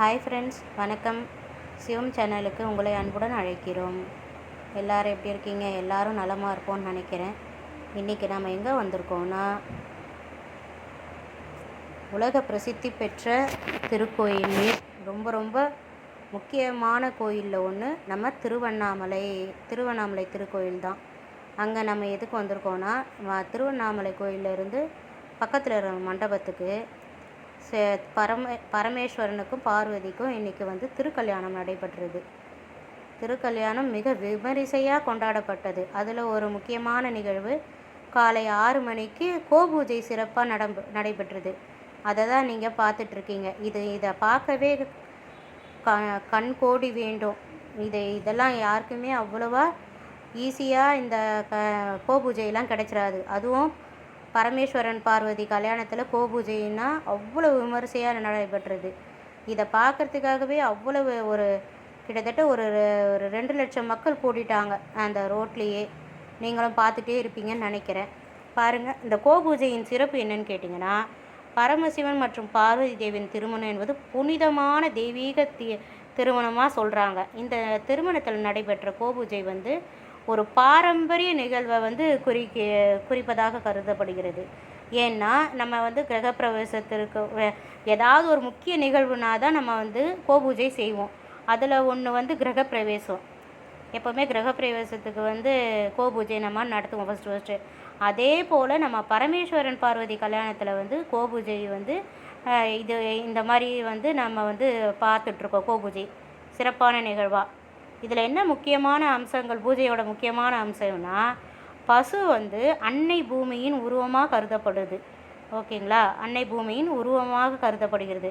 Hi friends வணக்கம். சிவம் சேனலுக்கு உங்களை அன்புடன் அழைக்கிறோம். எல்லோரும் எப்படி இருக்கீங்க? எல்லாரும் நலமாக இருப்போம்னு நினைக்கிறேன். இன்றைக்கி நம்ம எங்கே வந்திருக்கோம்னா உலக பிரசித்தி பெற்ற திருக்கோயில் ரொம்ப ரொம்ப முக்கியமான கோயிலில் ஒன்று நம்ம திருவண்ணாமலை திருவண்ணாமலை திருக்கோயில் தான். அங்கே நம்ம எதுக்கு வந்திருக்கோம்னா திருவண்ணாமலை கோயிலிருந்து பக்கத்தில் இருக்கிற மண்டபத்துக்கு சே- பரம பரமேஸ்வரனுக்கும் பார்வதிக்கும் இன்றைக்கி வந்து திருக்கல்யாணம் நடைபெற்றது. திருக்கல்யாணம் மிக விமரிசையாக கொண்டாடப்பட்டது. அதில் ஒரு முக்கியமான நிகழ்வு காலை ஆறு மணிக்கு கோபூஜை சிறப்பாக நடம்பு நடைபெற்றது. அதை தான் நீங்கள் பார்த்துட்ருக்கீங்க. இது இதை பார்க்கவே க கண் கோடி வேண்டும். இதை இதெல்லாம் யாருக்குமே அவ்வளோவா ஈஸியாக இந்த க கோபூஜையெல்லாம் கிடைச்சிடாது அதுவும் பரமேஸ்வரன் பார்வதி கல்யாணத்தில் கோபூஜைன்னா அவ்வளோ விமரிசையாக நடைபெற்றது. இதை பார்க்கறதுக்காகவே அவ்வளவு ஒரு கிட்டத்தட்ட ஒரு ஒரு ரெண்டு லட்சம் மக்கள் கூட்டிட்டாங்க அந்த ரோட்லேயே. நீங்களும் பார்த்துட்டே இருப்பீங்கன்னு நினைக்கிறேன். பாருங்கள் இந்த கோபூஜையின் சிறப்பு என்னன்னு கேட்டிங்கன்னா பரமசிவன் மற்றும் பார்வதி தேவியின் திருமணம் என்பது புனிதமான தெய்வீக தி திருமணமாக சொல்கிறாங்க இந்த திருமணத்தில் நடைபெற்ற கோபூஜை வந்து ஒரு பாரம்பரிய நிகழ்வை வந்து குறிக்க குறிப்பதாக கருதப்படுகிறது. ஏன்னா நம்ம வந்து கிரகப்பிரவேசத்திற்கு ஏதாவது ஒரு முக்கிய நிகழ்வுனா தான் நம்ம வந்து கோபூஜை செய்வோம். அதில் ஒன்று வந்து கிரகப்பிரவேசம். எப்போவுமே கிரகப்பிரவேசத்துக்கு வந்து கோபூஜை நம்ம நடத்துவோம் ஃபஸ்ட்டு ஃபஸ்ட்டு அதே போல் நம்ம பரமேஸ்வரன் பார்வதி கல்யாணத்தில் வந்து கோபூஜை வந்து இது இந்த மாதிரி வந்து நம்ம வந்து பார்த்துட்ருக்கோம் கோபூஜை. சிறப்பான நிகழ்வாக இதில் என்ன முக்கியமான அம்சங்கள்? பூஜையோட முக்கியமான அம்சம்னா பசு வந்து அன்னை பூமியின் உருவமாக கருதப்படுது. ஓகேங்களா? அன்னை பூமியின் உருவமாக கருதப்படுகிறது.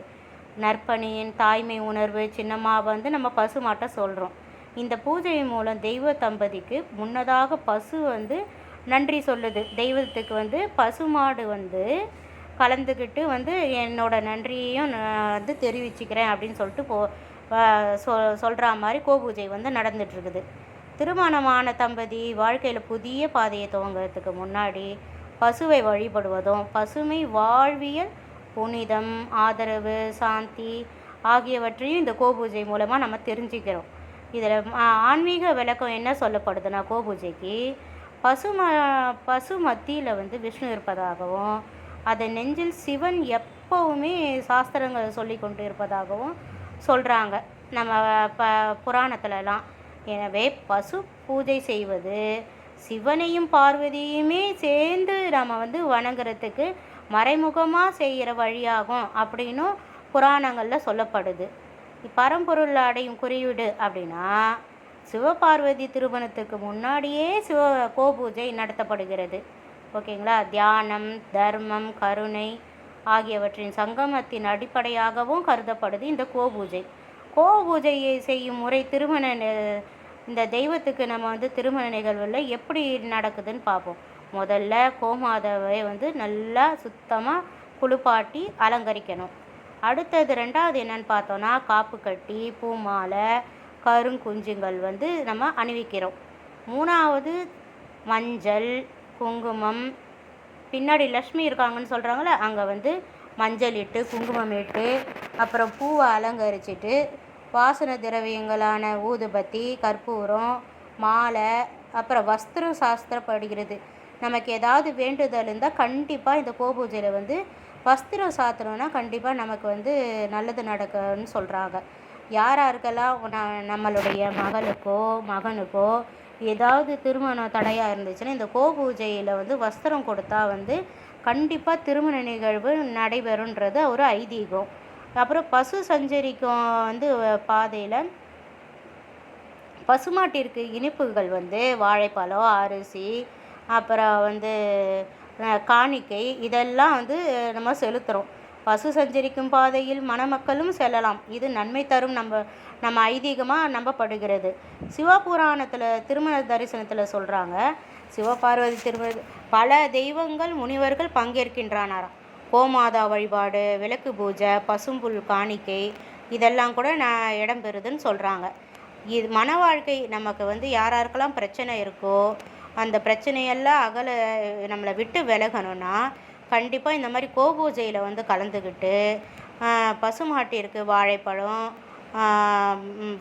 நற்பணியின் தாய்மை உணர்வு சின்னமாக வந்து நம்ம பசு மாட்டை சொல்கிறோம் இந்த பூஜை மூலம் தெய்வ தம்பதிக்கு முன்னதாக பசு வந்து நன்றி சொல்லுது. தெய்வத்துக்கு வந்து பசுமாடு வந்து கலந்துக்கிட்டு வந்து என்னோட நன்றியையும் நான் வந்து தெரிவிச்சுக்கிறேன் அப்படின்னு சொல்லிட்டு போ சொ சொல்கிற மாதிரி கோபூஜை வந்து நடந்துட்டுருக்குது. திருமணமான தம்பதி வாழ்க்கையில் புதிய பாதையை துவங்கிறதுக்கு முன்னாடி பசுவை வழிபடுவதும் பசுமை வாழ்வியல் புனிதம் ஆதரவு சாந்தி ஆகியவற்றையும் இந்த கோபூஜை மூலமாக நம்ம தெரிஞ்சுக்கிறோம். இதில் ஆன்மீக விளக்கம் என்ன சொல்லப்படுதுன்னா கோபூஜைக்கு பசும பசு மத்தியில் வந்து விஷ்ணு இருப்பதாகவும் அதை நெஞ்சில் சிவன் எப்பவுமே சாஸ்திரங்கள் சொல்லி கொண்டு இருப்பதாகவும் சொல்கிறாங்க நம்ம ப புராணத்துலலாம். எனவே பசு பூஜை செய்வது சிவனையும் பார்வதியுமே சேர்ந்து நம்ம வந்து வணங்குறதுக்கு மறைமுகமாக செய்கிற வழியாகும் அப்படின்னும் புராணங்களில் சொல்லப்படுது. பரம்பொருள் அடையும் குறியீடு அப்படின்னா சிவபார்வதி திருமணத்துக்கு முன்னாடியே சிவ கோபூஜை நடத்தப்படுகிறது. ஓகேங்களா? தியானம் தர்மம் கருணை ஆகியவற்றின் சங்கமத்தின் அடிப்படையாகவும் கருதப்படுது இந்த கோபூஜை கோபூஜையை செய்யும் முறை திருமண இந்த தெய்வத்துக்கு நம்ம வந்து திருமண நிகழ்வில் எப்படி நடக்குதுன்னு பார்ப்போம். முதல்ல கோமாதாவை வந்து நல்லா சுத்தமாக குளிப்பாட்டி அலங்கரிக்கணும். அடுத்தது ரெண்டாவது என்னன்னு பார்த்தோன்னா காப்பு கட்டி பூ மாலை கருங்குஞ்சுங்கள் வந்து நம்ம அணிவிக்கிறோம். மூணாவது மஞ்சள் குங்குமம் பின்னாடி லக்ஷ்மி இருக்காங்கன்னு சொல்கிறாங்களே அங்கே வந்து மஞ்சள் இட்டு குங்குமம் இட்டு அப்புறம் பூவை அலங்கரிச்சிட்டு வாசன திரவியங்களான ஊதுபத்தி கற்பூரம் மாலை அப்புறம் வஸ்திரம் படிக்கிறது. நமக்கு ஏதாவது வேண்டுதல் இருந்தால் கண்டிப்பாக இந்த கோபூஜையில் வந்து வஸ்திரம் சாத்திரம்னா கண்டிப்பாக நமக்கு வந்து நல்லது நடக்கும்னு சொல்கிறாங்க யாராருக்கெல்லாம் நம்மளுடைய மகளுக்கோ மகனுக்கோ ஏதாவது திருமணம் தடையாக இருந்துச்சுன்னா இந்த கோபூஜையில் வந்து வஸ்திரம் கொடுத்தா வந்து கண்டிப்பாக திருமண நிகழ்வு நடைபெறுன்றது ஒரு ஐதீகம். அப்புறம் பசு சஞ்சரிக்கும் வந்து பாதையில் பசுமாட்டிற்கு இனிப்புகள் வந்து வாழைப்பழம் அரிசி அப்புறம் வந்து காணிக்கை இதெல்லாம் வந்து நம்ம செலுத்துகிறோம் பசு சஞ்சரிக்கும் பாதையில் மணமக்களும் செல்லலாம். இது நன்மை தரும் நம்ம நம்ம ஐதீகமாக நம்பப்படுகிறது. சிவபுராணத்தில் திருமண தரிசனத்தில் சொல்கிறாங்க சிவபார்வதி திருமண பல தெய்வங்கள் முனிவர்கள் பங்கேற்கின்றனாராம். கோமாதா வழிபாடு விளக்கு பூஜை பசும்புல் காணிக்கை இதெல்லாம் கூட நான் இடம்பெறுதுன்னு சொல்கிறாங்க இது மன வாழ்க்கை நமக்கு வந்து யார் யாருக்கெல்லாம் பிரச்சனை இருக்கோ அந்த பிரச்சனையெல்லாம் அகல நம்மளை விட்டு விலகணும்னா கண்டிப்பாக இந்த மாதிரி கோபூஜையில் வந்து கலந்துக்கிட்டு பசுமாட்டிற்கு வாழைப்பழம்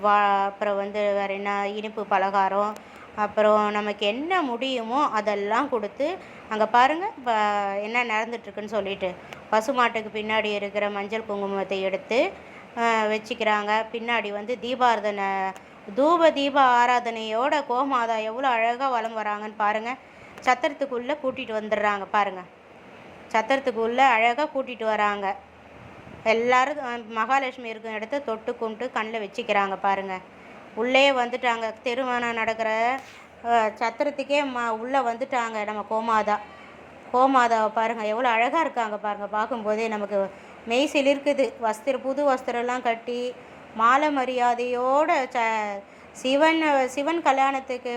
வா அப்புறம் வந்து வேறு என்ன இனிப்பு பலகாரம் அப்புறம் நமக்கு என்ன முடியுமோ அதெல்லாம் கொடுத்து அங்கே பாருங்கள் இப்போ என்ன நடந்துட்டுருக்குன்னு சொல்லிட்டு பசுமாட்டுக்கு பின்னாடி இருக்கிற மஞ்சள் குங்குமத்தை எடுத்து வச்சுக்கிறாங்க. பின்னாடி வந்து தீபாரதனை தூப தீப ஆராதனையோட கோமாதா எவ்வளோ அழகாக வலம் வராங்கன்னு பாருங்கள் சத்திரத்துக்குள்ளே கூட்டிகிட்டு வந்துடுறாங்க பாருங்கள் சத்திரத்துக்குள்ளே அழகாக கூட்டிகிட்டு வராங்க. எல்லாரும் மகாலட்சுமி இருக்கும் இடத்த தொட்டு கும்பிட்டு கண்ணில் வச்சுக்கிறாங்க பாருங்கள் உள்ளே வந்துட்டாங்க. திருமணம் நடக்கிற சத்திரத்துக்கே ம உள்ளே வந்துட்டாங்க நம்ம கோமாதா. கோமாதாவை பாருங்கள் எவ்வளோ அழகாக இருக்காங்க பாருங்கள் பார்க்கும்போதே நமக்கு மெய் சிலிர்க்குது வஸ்திர புது வஸ்திரம்லாம் கட்டி மாலை மரியாதையோட ச சிவன் சிவன் கல்யாணத்துக்கு